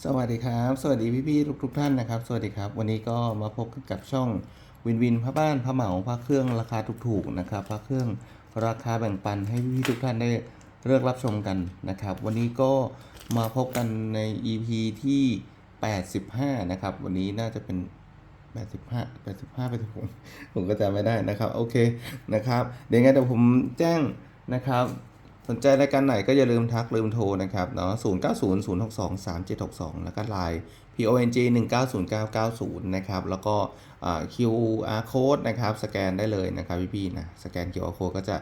สวัสดีครับ สวัสดีพี่ๆทุกทุกๆท่านนะครับ สวัสดีครับ วันนี้ก็มาพบกับช่องวินวินพระบ้านพระเหมาพระเครื่องราคาถูกๆนะครับพระเครื่องราคาแบ่งปันให้พี่ๆทุกท่านได้เลือกรับชมกันนะครับ วันนี้ก็มาพบกันใน EP ที่ 85 นะครับ วันนี้น่าจะเป็น 85 85ไปถึงผมผมก็จำไม่ได้นะครับ โอเคนะครับ เดี๋ยวงั้นเดี๋ยวผมแจ้งนะครับ สนใจรายการไหนก็อย่าลืมทักลืมโทรนะครับเนาะ0 9 0 0 6 2 3 7 6 2 แล้วก็ Line PONG 1 9 0 9 9 0 นะครับ แล้วก็ QR code นะครับ สแกนได้เลยนะครับพี่ๆนะ สแกน QR code ก็จะ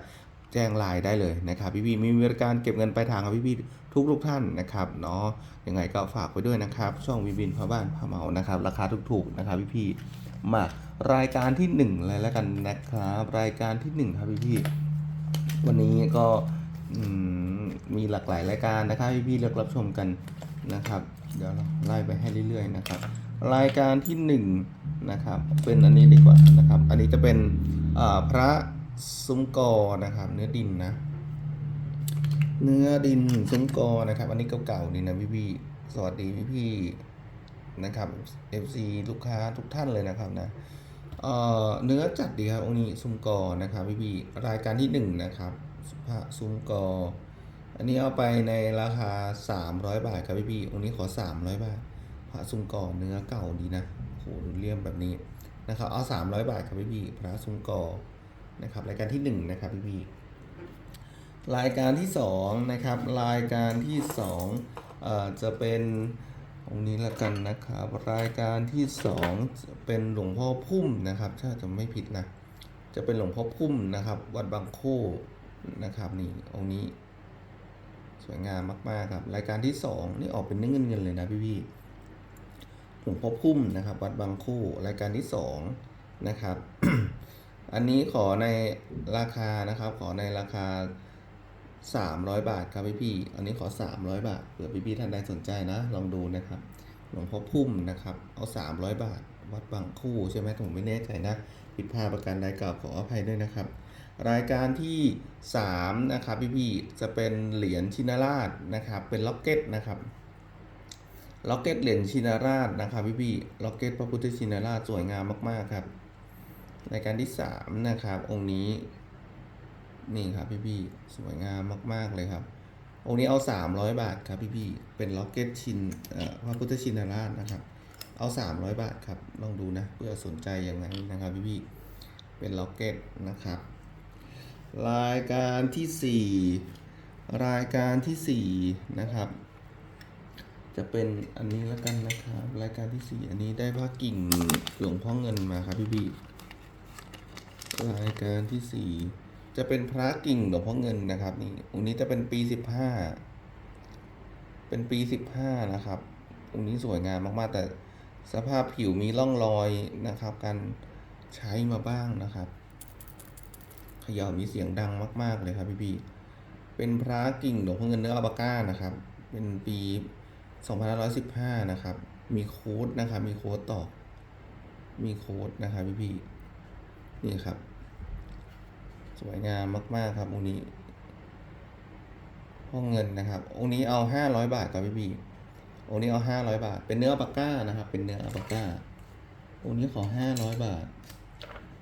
แจ้งไลน์ได้เลยนะครับพี่ๆมีบริการเก็บเงินปลายทางกับพี่ๆทุกทุกท่านนะครับเนาะยังไงก็ฝากไว้ด้วยนะครับ ช่องวินวินพระบ้านพระเหมานะครับ ราคาถูกๆนะครับพี่ๆมารายการที่หนึ่งเลยแล้วกันนะครับ รายการที่หนึ่งครับพี่ๆวันนี้ก็ มีหลากหลายรายการนะครับพี่ๆเลือกรับชมกันนะครับ เดี๋ยวเราไล่ไปให้เรื่อยๆนะครับ รายการที่หนึ่งนะครับเป็นอันนี้ดีกว่านะครับ อันนี้จะเป็นพระซุ้มกอนะครับ เนื้อดินนะเนื้อดินซุ้มกอนะครับ อันนี้เก่าๆนี่นะพี่พี่ๆสวัสดีพี่พี่ๆนะครับ FC ลูกค้าทุกท่านเลยนะครับนะ เนื้อจัดดีครับองค์นี้ซุ้มกอนะครับพี่พี่รายการที่หนึ่งนะครับพระซุ้มกอ อันนี้เอาไปในราคา 300 บาทครับพี่พี่องค์นี้ขอ 300 บาท พระซุ้มกอเนื้อเก่าดีนะโหดูเลี่ยมแบบนี้นะครับเอา 300 บาทครับพี่พี่พระซุ้มกอนะครับรายการที่หนึ่งนะครับพี่พี่รายการที่สองนะครับรายการที่สองเอ่อจะเป็น องนี้ละกันนะครับ รายการที่สองเป็นหลวงพ่อพุ่มนะครับถ้าจะไม่ผิดนะ จะเป็นหลวงพ่อพุ่มนะครับ วัดบางโคนะครับนี่องค์นี้ สวยงามมากๆครับ รายการที่สองนี่ออกเป็นเนื้อเงินเงินเลยนะพี่ๆหลวงพ่อพุ่มนะครับ วัดบางโครายการที่สองนะครับ อันนี้ขอในราคานะครับ ขอในราคา 300 บาทครับพี่พี่อันนี้ขอ 300 บาทเผื่อพี่พี่ท่านใดสนใจนะ ลองดูนะครับ หลวงพ่อพุ่มนะครับ เอา 300 บาท วัดบางคู่ใช่ไหมผมไม่แน่ใจนะผิดพลาดประการใดกราบขออภัยด้วยนะครับ รายการที่ 3 นะครับพี่พี่จะเป็นเหรียญชินราชนะครับ เป็นล็อกเก็ตนะครับ ล็อกเก็ตเหรียญชินราชนะครับพี่พี่ล็อกเก็ตพระพุทธชินราชสวยงามมากๆครับ รายการที่ 3 นะครับ องค์นี้ นี่ครับพี่พี่ๆสวยงามมาก ๆ เลยครับ องค์นี้เอา 300 บาทครับพี่พี่ๆเป็นล็อกเก็ตชินเอ่อพระพุทธชินราชนะครับ เอา 300 บาทครับ ลองดูนะเพื่อสนใจอย่างนั้นนะครับพี่พี่ๆเป็นล็อกเก็ตนะครับ รายการที่ 4 รายการที่ 4 นะครับ จะเป็นอันนี้แล้วกันนะครับ รายการที่ 4 อันนี้ได้พระกิ่งหลวงพ่อเงินมาครับพี่พี่ๆรายการที่สี่ จะเป็นพระกิ่งหลวงพ่อเงินนะครับ นี่องค์นี้จะเป็นปีสิบห้าเป็นปีสิบห้านะครับองค์นี้สวยงามมากๆ แต่สภาพผิวมีร่องรอยนะครับ การใช้มาบ้างนะครับเขย่ามีเสียงดังมาก ๆ เลยครับพี่พี่ๆเป็นพระกิ่งหลวงพ่อเงินเนื้ออัลบาก้านะครับ เป็นปี2515 นะครับ มีโค้ดนะครับ มีโค้ดต่อ มีโค้ดนะครับพี่พี่ๆนี่ครับ สวยงามมาก ๆ ครับองค์นี้ ห้องเงินนะครับองค์นี้เอาห้าร้อยบาทครับพี่พี่องค์นี้เอาห้าร้อยบาท เป็นเนื้ออปาก้านะครับ เป็นเนื้ออปาก้าองค์นี้ขอห้าร้อยบาท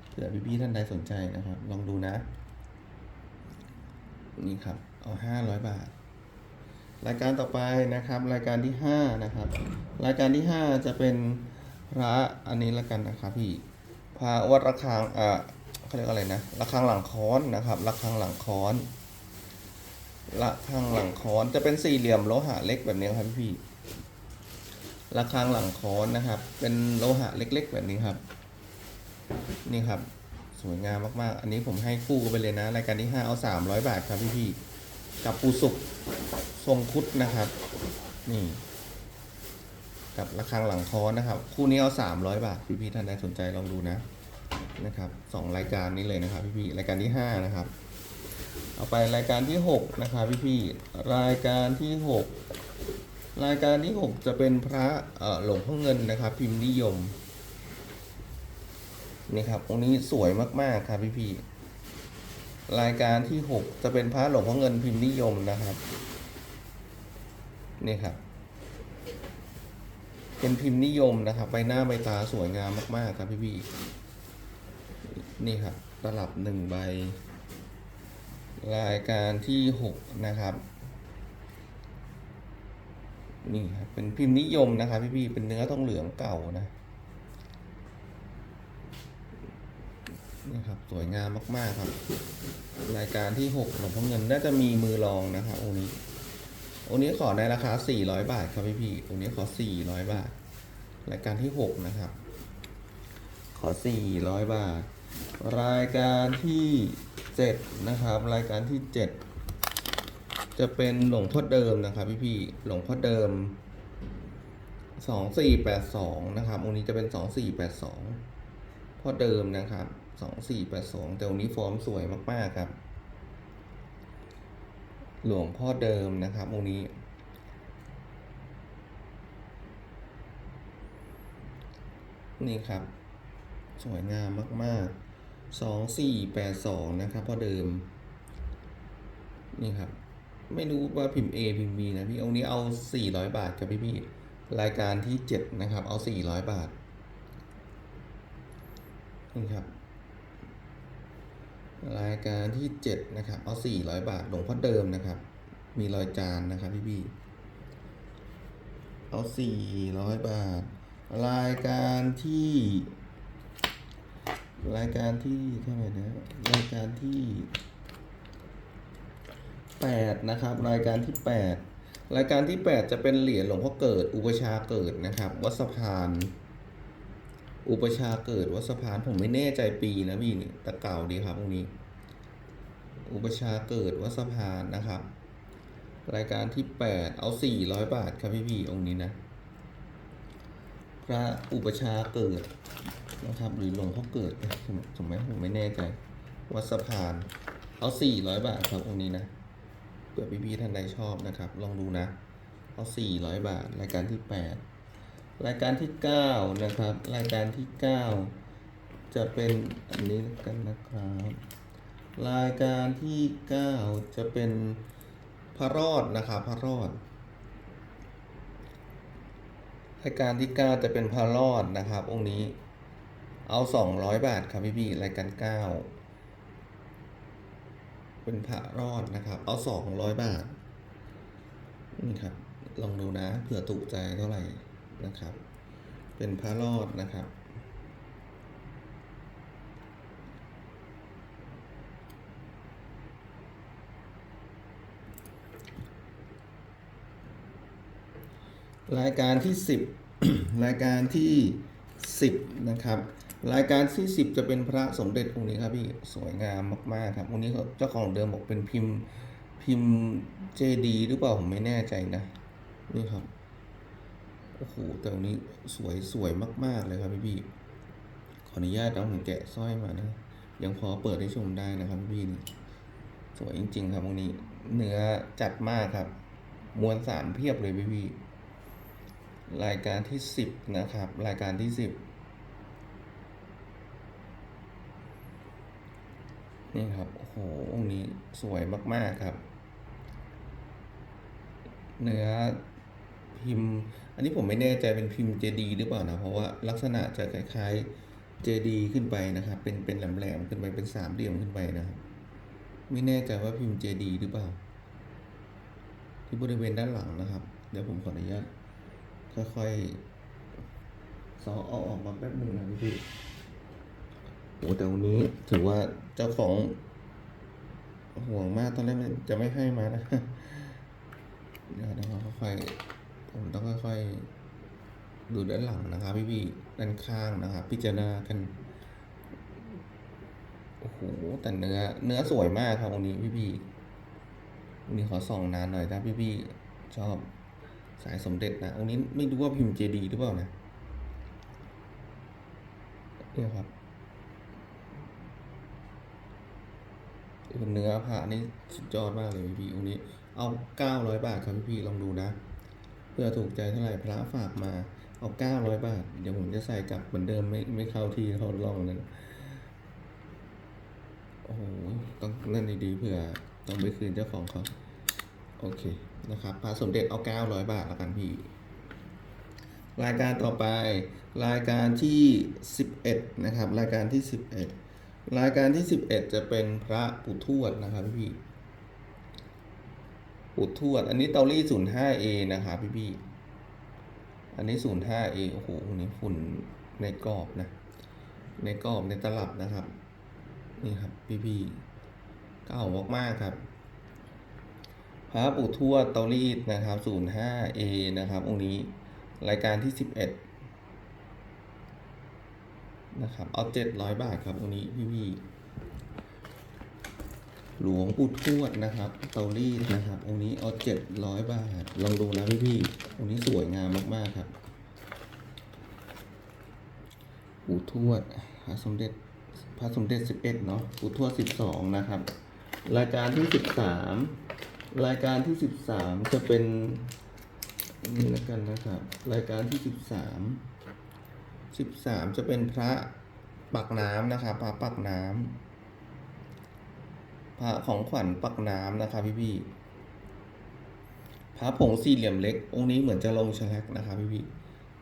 เผื่อพี่พี่ๆท่านใดสนใจนะครับ ลองดูนะ นี่ครับ เอาห้าร้อยบาท รายการต่อไปนะครับ รายการที่ห้านะครับ รายการที่ห้าจะเป็นพระอันนี้ละกันนะครับพี่พระวัดระฆังอ่า เขาเรียกอะไรนะระฆังหลังค้อนนะครับระฆังหลังค้อนระฆังหลังค้อนจะเป็นสี่เหลี่ยมโลหะเล็กแบบนี้ครับพี่ระฆังหลังค้อนนะครับ เป็นโลหะเล็ก ๆ แบบนี้ครับ นี่ครับ สวยงามมากๆ อันนี้ผมให้คู่กันไปเลยนะรายการที่ห้าเอาสามร้อยบาทครับพี่พี่ๆกับปูสุกทรงคุดนะครับ นี่ กับระฆังหลังค้อนนะครับ คู่นี้เอาสามร้อยบาทพี่ๆท่านใดสนใจลองดูนะ นะครับสองรายการนี้เลยนะครับ พี่ๆรายการที่ห้านะครับ เอาไปรายการที่หกนะครับพี่ๆรายการที่หกรายการที่หกจะเป็นพระหลวงพ่อเงินนะครับ พิมพ์นิยมนี่ครับองค์นี้สวยมากๆครับพี่ๆรายการที่หกจะเป็นพระหลวงพ่อเงินพิมพ์นิยมนะครับนี่ครับ เป็นพิมพ์นิยมนะครับ ใบหน้าใบตาสวยงามมาก ๆ ครับพี่พี่ นี่ครับตลับหนึ่งใบ รายการที่หกนะครับ นี่ครับเป็นพิมพ์นิยมนะครับพี่พี่ๆเป็นเนื้อทองเหลืองเก่านะนี่ครับสวยงามมากๆครับ รายการที่หกหลวงพ่อเงินน่าจะมีมือรองนะครับองค์นี้องค์นี้ขอในราคา400บาทครับพี่พี่องค์นี้ขอ400บาท รายการที่6นะครับ ขอ400บาท รายการที่ 7 นะครับ รายการที่ 7 จะเป็นหลวงพ่อเดิมนะครับพี่พี่หลวงพ่อเดิม 2482 นะครับองค์นี้จะเป็น 2482 พ่อเดิมนะครับ 2482 แต่องค์นี้ฟอร์มสวยมากๆครับ หลวงพ่อเดิมนะครับองค์นี้นี่ครับ สวยงามมากๆสองสี่แปดสองนะครับพ่อเดิม นี่ครับ ไม่รู้ว่าพิมพ์ A พิมพ์ B นะพี่องค์นี้เอาสี่ร้อยบาทครับพี่พี่รายการที่เจ็ดนะครับ เอาสี่ร้อยบาทนี่ครับ รายการที่เจ็ดนะครับ เอาสี่ร้อยบาทหลวงพ่อเดิมนะครับ มีรอยจานนะครับพี่พี่เอาสี่ร้อยบาท รายการที่ รายการที่เท่าไหร่นะรายการที่แปดนะครับ รายการที่แปดรายการที่แปดจะเป็นเหรียญหลวงพ่อเกิด อุปชาเกิดนะครับ วัดสะพาน อุปชาเกิดวัดสะพานผมไม่แน่ใจปีนะพี่นี่แต่เก่าดีครับตรงนี้ อุปชาเกิดวัดสะพานนะครับ รายการที่แปดเอาสี่ร้อยบาทครับพี่พี่องค์นี้นะพระอุปชาเกิด นะครับหรือหลวงพ่อเกิดถูกไหมผมไม่แน่ใจ วัดสะพานเอาสี่ร้อยบาทครับองค์นี้นะเผื่อพี่ๆท่านใดชอบนะครับ ลองดูนะ เอาสี่ร้อยบาท รายการที่แปดรายการที่เก้านะครับ รายการที่เก้าจะเป็นอันนี้กันนะครับ รายการที่เก้าจะเป็นพระรอดนะครับพระรอดรายการที่เก้าจะเป็นพระรอดนะครับ องค์นี้ เอาสองร้อยบาทครับพี่พี่รายการเก้าเป็นพระรอดนะครับ เอาสองร้อยบาทนี่ครับ ลองดูนะเผื่อถูกใจเท่าไหร่นะครับ เป็นพระรอดนะครับรายการที่ 10 รายการที่ 10 นะครับ รายการที่10จะเป็นพระสมเด็จองค์นี้ครับพี่สวยงามมาก ๆ ครับองค์นี้เขาเจ้าของเดิมบอกเป็นพิมพ์พิมพ์เจดีหรือเปล่าผมไม่แน่ใจนะนี่ครับโอ้โหแต่องค์นี้สวยสวยมาก ๆ เลยครับพี่พี่ขออนุญาตเอาผมแกะสร้อยมานะ ยังพอเปิดให้ชมได้นะครับพี่พี่นี่สวยจริง ๆ ครับองค์นี้เนื้อจัดมากครับ มวลสารเพียบเลยพี่พี่รายการที่สิบนะครับ รายการที่สิบ นี่ครับโอ้โหองค์นี้สวยมาก ๆ ครับ เนื้อพิมพ์ อันนี้ผมไม่แน่ใจเป็นพิมพ์เจดีหรือเปล่านะ เพราะว่าลักษณะจะคล้ายๆเจดีขึ้นไปนะครับ เป็นเป็นแหลมๆขึ้นไปเป็นสามเหลี่ยมขึ้นไปนะครับ ไม่แน่ใจว่าพิมพ์เจดีหรือเปล่า ที่บริเวณด้านหลังนะครับ เดี๋ยวผมขออนุญาตค่อยๆซอเอาออกมาแป๊บหนึ่งนะพี่พี่โอ้แต่วันนี้ถือว่า เจ้าของห่วงมากตอนแรกมันจะไม่ให้มานะเดี๋ยวนะครับค่อยๆผมต้องค่อยๆดูด้านหลังนะครับพี่พี่ๆด้านข้างนะครับพิจารณากันโอ้โหแต่เนื้อ เนื้อสวยมากครับวันนี้พี่พี่ๆวันนี้ขอส่องนานหน่อยถ้าพี่พี่ๆชอบสายสมเด็จนะองค์นี้ไม่รู้ว่าพิมพ์เจดีหรือเปล่านะเนี่ยครับ เนื้อผ้านี่สุดยอดมากเลยพี่องค์นี้ เอาเก้าร้อยบาทครับพี่ลองดูนะเพื่อถูกใจเท่าไหร่พระฝากมา เอาเก้าร้อยบาท เดี๋ยวผมจะใส่กลับเหมือนเดิมไม่ไม่เข้าที่เขาลองนั้นโอ้โหต้องเล่นดีๆเพื่อต้องไปคืนเจ้าของเขาโอเคนะครับพระสมเด็จเอาเก้าร้อยบาทแล้วกันพี่รายการต่อไปรายการที่ 11 นะครับ รายการที่ 11 รายการที่11จะเป็นพระปู่ทวดนะครับพี่พี่ปู่ทวด อันนี้เตาลี่ 05A นะครับพี่พี่อันนี้ 05A โอ้โหอันนี้ฝุ่นในกรอบนะ ในกรอบในตลับนะครับ นี่ครับพี่พี่เก่ามากๆครับพระปู่ทวดเตารีดนะครับ 05A นะครับ องค์นี้ รายการที่ 11 นะครับ เอา700บาทครับองนี้พี่พี่หลวงปู่ทวดนะครับเตารีดนะครับองค์นี้เอา700บาท ลองดูนะพี่พี่องค์นี้สวยงามมาก ๆ ครับปู่ทวดพระสมเด็จพระสมเด็จ11เนาะปู่ทวด12นะครับ รายการที่13รายการที่13จะเป็นนี่แล้วกันนะครับ รายการที่13บสา 13 13จะเป็นพระปักน้ำนะครับพระปักน้ำพระของขวัญปักน้ำนะครับพี่พี่พระผงสี่เหลี่ยมเล็ก องค์นี้เหมือนจะลงแฉลกนะครับพี่พี่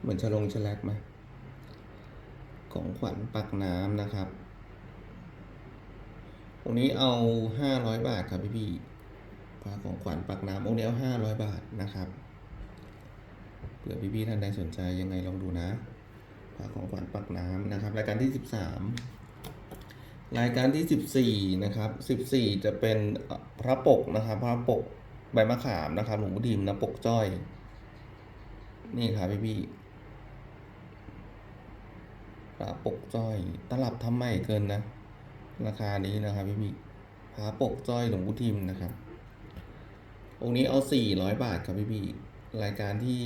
เหมือนจะลงแฉลกไหมของขวัญปักน้ำนะครับองค์นี้เอาห้าร้อยบาทครับพี่พี่พระของขวัญปักน้ำองค์นี้เอาห้าร้อยบาทนะครับเผื่อพี่พี่ท่านใดสนใจยังไงลองดูนะ ของขวัญปักน้ำนะครับ รายการที่สิบสามรายการที่สิบสี่นะครับสิบสี่จะเป็นพระปกนะครับพระปกใบมะขามนะครับหลวงพ่อดิมนะปกจ้อย นี่ครับพี่พี่พระปกจ้อยตลับทำใหม่เกินนะ ราคานี้นะครับพี่พี่พาปกจ้อยหลวงพุทิมนะครับองค์นี้เอาสี่ร้อยบาทครับพี่พี่รายการที่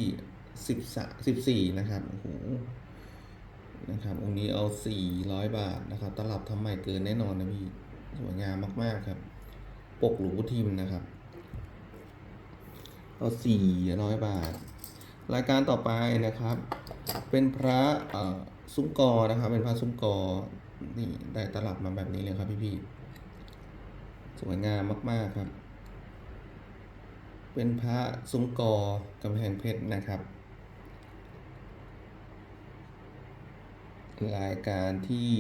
สิบสาสิบสี่นะครับโอ้โห นะครับองค์นี้เอาสี่ร้อยบาทนะครับ ตลับทำใหม่เกินแน่นอนนะพี่ สวยงามมาก ๆ ครับ ปกหลวงพุทิมนะครับ เอาสี่ร้อยบาท รายการต่อไปนะครับ เป็นพระซุ้มกอนะครับ เป็นพระซุ้มกอ นี่ได้ตลับมาแบบนี้เลยครับพี่พี่ๆสวยงามมาก ๆ ครับ เป็นพระซุ้มกอกำแพงเพชรนะครับ รายการที่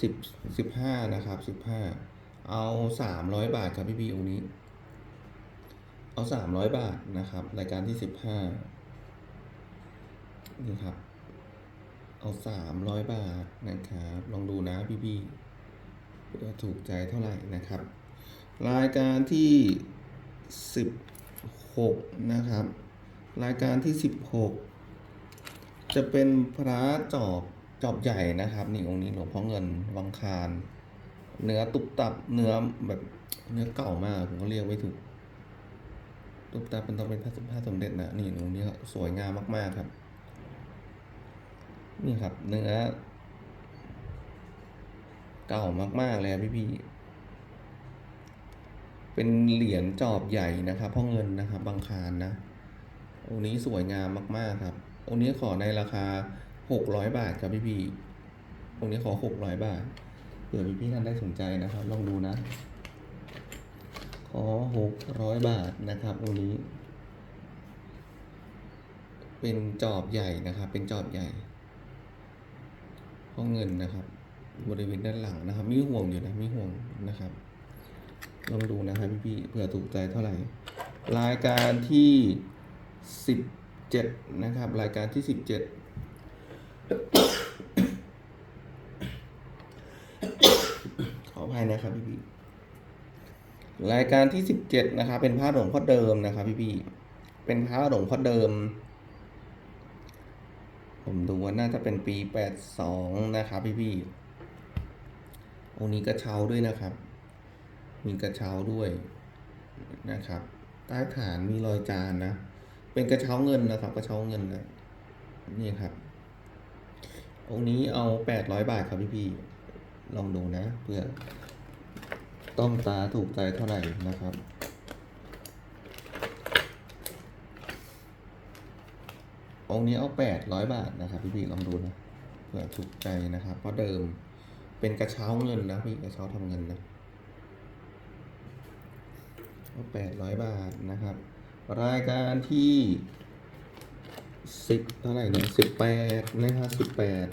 สิบสิบห้านะครับสิบห้าเอาสามร้อยบาทครับพี่พี่ๆองนี้ เอาสามร้อยบาทนะครับ รายการที่สิบห้านี่ครับเอาสามร้อยบาทนะครับ ลองดูนะพี่พี่ๆว่าถูกใจเท่าไหร่นะครับ รายการที่สิบหกนะครับ รายการที่สิบหกจะเป็นพระจอบ จอบใหญ่นะครับนี่องค์นี้หลวงพ่อเงินวังคาร เนื้อตุบตับเนื้อแบบเนื้อเก่ามากผมก็เรียกไม่ถูกตุบตับเป็นต้องเป็นพระพระสมเด็จนะนี่องค์นี้สวยงามมากๆครับ นี่ครับ เนื้อเก่ามากๆเลยพี่พี่เป็นเหรียญจอบใหญ่นะครับพ่อเงินนะครับบางคารนะองค์นี้สวยงามมากๆครับองค์นี้ขอในราคา หกร้อยบาทครับพี่พี่ๆองนี้ขอหกร้อยบาทเผื่อพี่พี่ท่านได้สนใจนะครับ ลองดูนะ ขอหกร้อยบาทนะครับองนี้ เป็นจอบใหญ่นะครับ เป็นจอบใหญ่ห้องเงินนะครับ บริเวณด้านหลังนะครับ มีห่วงอยู่นะมีห่วงนะครับลองดูนะครับพี่พี่เผื่อถูกใจเท่าไหร่ รายการที่สิบเจ็ดนะครับ รายการที่สิบเจ็ด ขออภัยนะครับพี่พี่รายการที่สิบเจ็ดนะครับเป็นผ้าหลวงพ่อเดิมนะครับพี่พี่เป็นผ้าหลวงพ่อเดิม ผมดูว่าน่าจะเป็นปีแปดสองนะครับพี่พี่องค์นี้กระเช้าด้วยนะครับ มีกระเช้าด้วยนะครับ ใต้ฐานมีรอยจานนะ เป็นกระเช้าเงินนะครับ กระเช้าเงินนะนี่ครับ องค์นี้เอาแปดร้อยบาทครับพี่พี่ลองดูนะเพื่อต้องตาถูกใจเท่าไหร่นะครับองค์นี้เอาแปดร้อยบาทนะครับพี่พี่ลองดูนะเผื่อถูกใจนะครับเพราะเดิมเป็นกระเช้าเงินนะพี่กระเช้าทำเงินนะเอาแปดร้อยบาทนะครับ รายการที่ สิบเท่าไหร่เนี่ยสิบแปดนะครับสิบแปด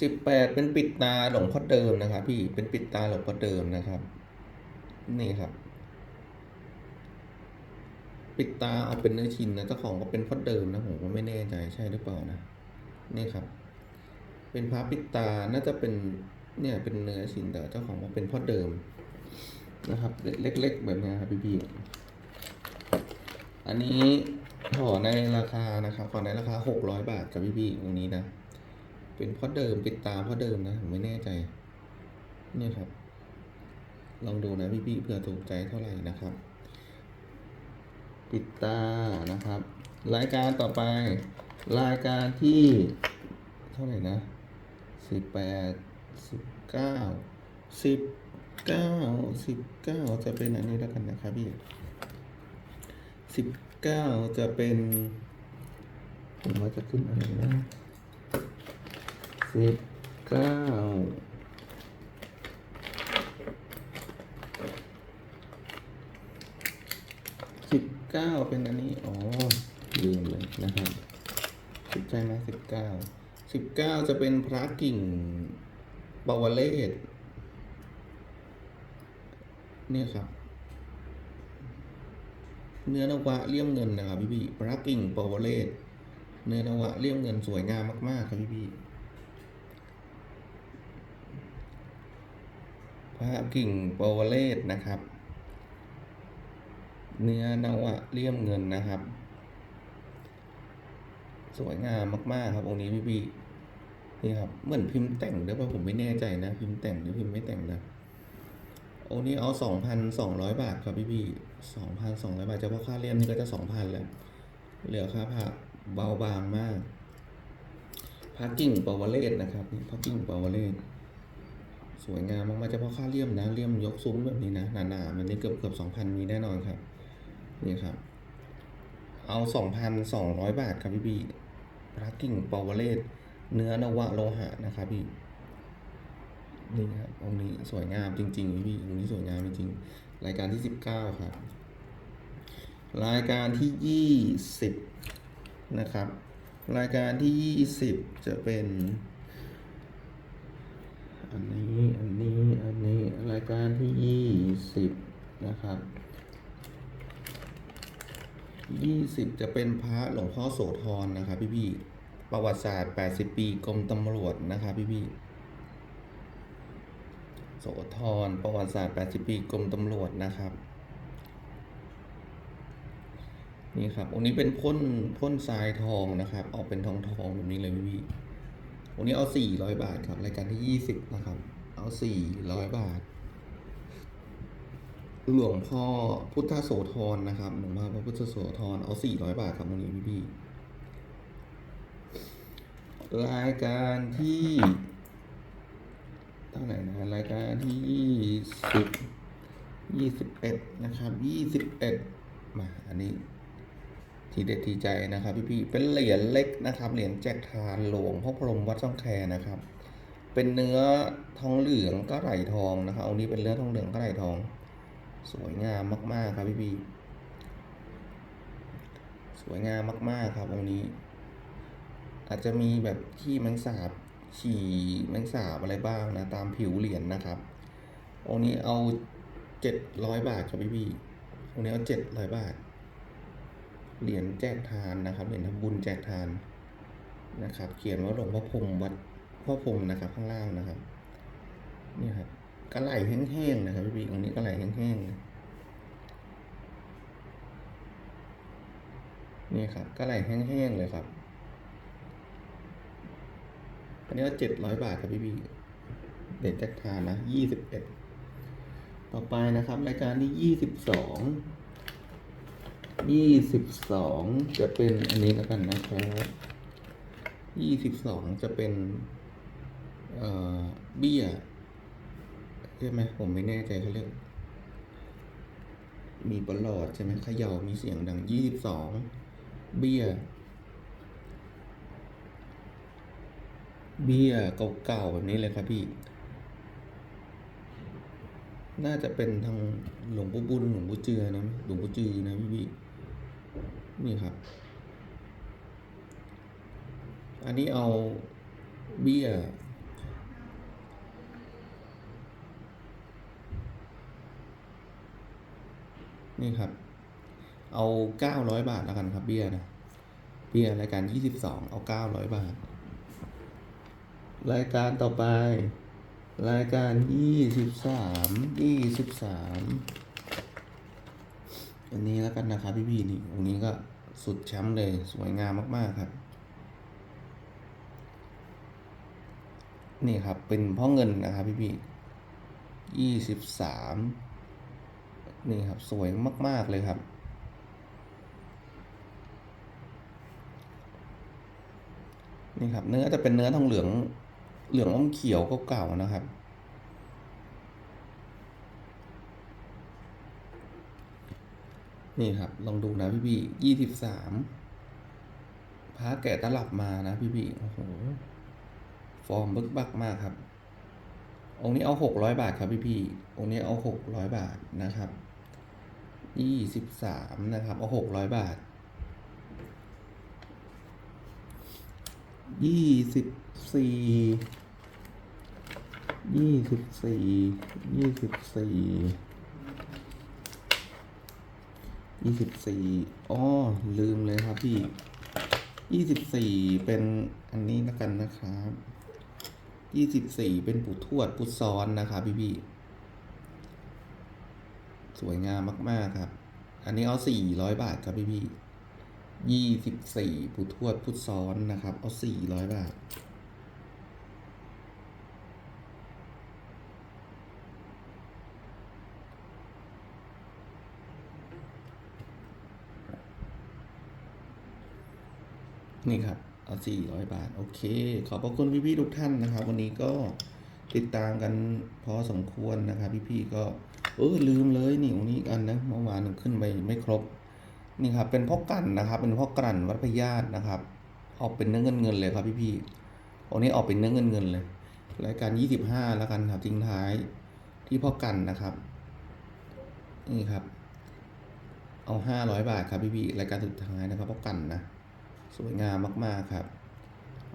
สิบแปดเป็นปิดตาหลวงพ่อเดิมนะครับ พี่เป็นปิดตาหลวงพ่อเดิมนะครับ นี่ครับ ปิดตาเอาเป็นเนื้อชินนะเจ้าของก็เป็นพ่อเดิมนะผมก็ไม่แน่ใจใช่หรือเปล่านะนี่ครับ เป็นพระปิดตาน่าจะเป็นเนี่ยเป็นเนื้อชินแต่เจ้าของก็เป็นพ่อเดิมนะครับ เล็กๆแบบนี้ครับพี่ๆอันนี้ ขอในราคานะครับขอในราคาหกร้อยบาทกับพี่ๆตรงนี้นะ เป็นพ่อเดิมปิดตาพ่อเดิมนะผมไม่แน่ใจ เนี่ยครับ ลองดูนะพี่ๆเผื่อถูกใจเท่าไหร่นะครับ ปิดตานะครับ รายการต่อไป รายการที่ เท่าไหร่นะสิบแปดสิบเก้าสิบเก้าสิบเก้าจะเป็นอันนี้แล้วกันนะครับพี่สิบ เก้าจะเป็น ผมว่าจะขึ้นอะไรนะสิบเก้าสิบเก้าเป็นอันนี้ อ๋อ ลืมเลยนะครับสิบใช่ไหมสิบเก้าสิบเก้าจะเป็นพระกิ่งบาวเลศเนี่ยครับ เนื้อนวะเลี่ยมเงินนะครับพี่พี่พระกิ่งปาวเลศเนื้อนวะเลี่ยมเงินสวยงามมาก ๆ ครับพี่พี่พระกิ่งปาวเลศนะครับ เนื้อนวะเลี่ยมเงินนะครับ สวยงามมาก ๆ ครับองค์นี้พี่พี่นี่ครับเหมือนพิมพ์แต่งหรือเปล่าผมไม่แน่ใจนะ พิมพ์แต่งหรือพิมพ์ไม่แต่งนะองค์นี้เอาสองพันสองร้อยบาทครับพี่พี่ สองพันสองร้อยบาทเฉพาะค่าเลี่ยมนี่ก็จะสองพันแล้ว เหลือค่าผ้าเบาบางมากพาร์กิ่งปาวเลศนะครับนี่พากิ่งปาวเลศสวยงามมากๆเฉพาะค่าเลี่ยมนะเลี่ยมยกซุ้มแบบนี้นะหนาๆมันนี่เกือบเกือบสองพันมีแน่นอนครับนี่ครับ เอาสองพันสองร้อยบาทครับพี่พี่พระกิ่งปาวเลศเนื้อนวะโลหะนะครับพี่นี่ครับองค์นี้สวยงามจริงๆพี่องค์นี้สวยงามจริงๆรายการที่สิบเก้าครับ รายการที่ยี่สิบนะครับ รายการที่ยี่สิบจะเป็น อันนี้ อันนี้ อันนี้ รายการที่ยี่สิบนะครับยี่สิบจะเป็นพระหลวงพ่อโสธรนะครับพี่พี่ๆประวัติศาสตร์แปดสิบปีกรมตำรวจนะครับพี่พี่ๆโสธรประวัติศาสตร์แปดสิบปีกรมตำรวจนะครับ นี่ครับองค์นี้เป็นพ่นพ่นทรายทองนะครับ ออกเป็นทองทองแบบนี้เลยพี่พี่องค์นี้เอาสี่ร้อยบาทครับ รายการที่ยี่สิบนะครับ เอาสี่ร้อยบาท หลวงพ่อพุทธโสธรนะครับ หลวงพ่อพระพุทธโสธรเอาสี่ร้อยบาทครับตรงนี้พี่พี่รายการที่เท่าไหร่นะรายการที่ยี่สิบยี่สิบเอ็ดนะครับยี่สิบเอ็ดมาอันนี้ ทีเด็ดทีใจนะครับพี่พี่ๆเป็นเหรียญเล็กนะครับ เหรียญแจกทานหลวงพ่อพรมวัดช่องแคนะครับ เป็นเนื้อทองเหลืองก็ไหลทองนะครับเอานี้เป็นเนื้อทองเหลืองก็ไหลทอง สวยงามมากๆครับพี่พี่สวยงามมากๆครับองค์นี้ อาจจะมีแบบขี้แมงสาบฉี่แมงสาบอะไรบ้างนะตามผิวเหรียญนะครับองค์นี้เอาเจ็ดร้อยบาทครับพี่พี่องค์นี้เอาเจ็ดร้อยบาท เหรียญแจกทานนะครับเหรียญทำบุญแจกทานนะครับ เขียนว่าหลวงพ่อพรมวัดพ่อพรมนะครับ ข้างล่างนะครับนี่ครับกระไหลแห้งๆนะครับพี่ปีตรงนี้กระไหลแห้งๆนี่ครับกระไหลแห้งๆเลยครับอันนี้ก็เจ็ดร้อยบาทครับพี่ปีเด็ดจักทานนะยี่สิบเอ็ดต่อไปนะครับ รายการที่ยี่สิบสอง ยี่สิบสองจะเป็นอันนี้แล้วกันนะครับยี่สิบสองจะเป็นเอ่อเบี้ยใช่ไหมผมไม่แน่ใจเขาเรียกมีประหลอดใช่ไหมเขย่ามีเสียงดังยี่สิบสองเบี้ย เบี้ยเก่าๆแบบนี้เลยครับพี่ น่าจะเป็นทางหลวงปู่บุญหลวงปู่เจือนะหลวงปู่จือนะพี่พี่ นี่ครับ อันนี้เอาเบี้ยนี่ครับ เอาเก้าร้อยบาทแล้วกันครับเบี้ยนะ เบี้ยรายการยี่สิบสองเอาเก้าร้อยบาท รายการต่อไป รายการยี่สิบสามยี่สิบสาม อันนี้แล้วกันนะครับพี่พี่ๆนี่ตรงนี้ก็สุดแชมป์เลยสวยงามมากๆครับ นี่ครับเป็นพ่อเงินนะครับพี่พี่ยี่สิบสามนี่ครับสวยมาก ๆ เลยครับ นี่ครับเนื้อจะเป็นเนื้อทองเหลืองเหลืองอมเขียวเก่าๆนะครับ นี่ครับ ลองดูนะพี่พี่ยี่สิบสามพระแกะตลับมานะพี่พี่โอ้โห ฟอร์มบึกบักมากครับ องค์นี้เอาหกร้อยบาทครับพี่พี่องค์นี้เอาหกร้อยบาทนะครับยี่สิบสามนะครับ เอาหกร้อยบาทยี่สิบสี่ยี่สิบสี่ยี่สิบสี่ ยี่สิบสี่อ๋อลืมเลยครับพี่ยี่สิบสี่เป็นอันนี้แล้วกันนะครับยี่สิบสี่เป็นปู่ทวดพุซ้อนนะครับพี่พี่สวยงามมาก ๆ ครับ อันนี้เอาสี่ร้อยบาทครับพี่พี่ยี่สิบสี่ปู่ทวดพุทซ้อนนะครับ เอาสี่ร้อยบาท นี่ครับเอาสี่ร้อยบาท โอเค ขอบพระคุณพี่ๆทุกท่านนะครับ วันนี้ก็ติดตามกันพอสมควรนะครับ พี่ๆก็ เออลืมเลยนี่องค์นี้กันนะเมื่อวานขึ้นไปไม่ครบ นี่ครับ เป็นพ่อกันนะครับ เป็นพ่อกลั่นวัดพญาตนะครับ ออกเป็นเนื้อเงินเงินเลยครับพี่ๆองค์นี้ออกเป็นเนื้อเงินเงินเลยรายการยี่สิบห้าแล้วกันครับทิ้งท้ายที่พ่อกันนะครับ นี่ครับ เอาห้าร้อยบาทครับพี่ๆรายการสุดท้ายนะครับพ่อกันนะ สวยงามมากๆครับ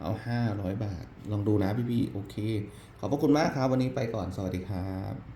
เอาห้าร้อยบาท ลองดูนะพี่ๆโอเค ขอบพระคุณมากครับ วันนี้ไปก่อน สวัสดีครับ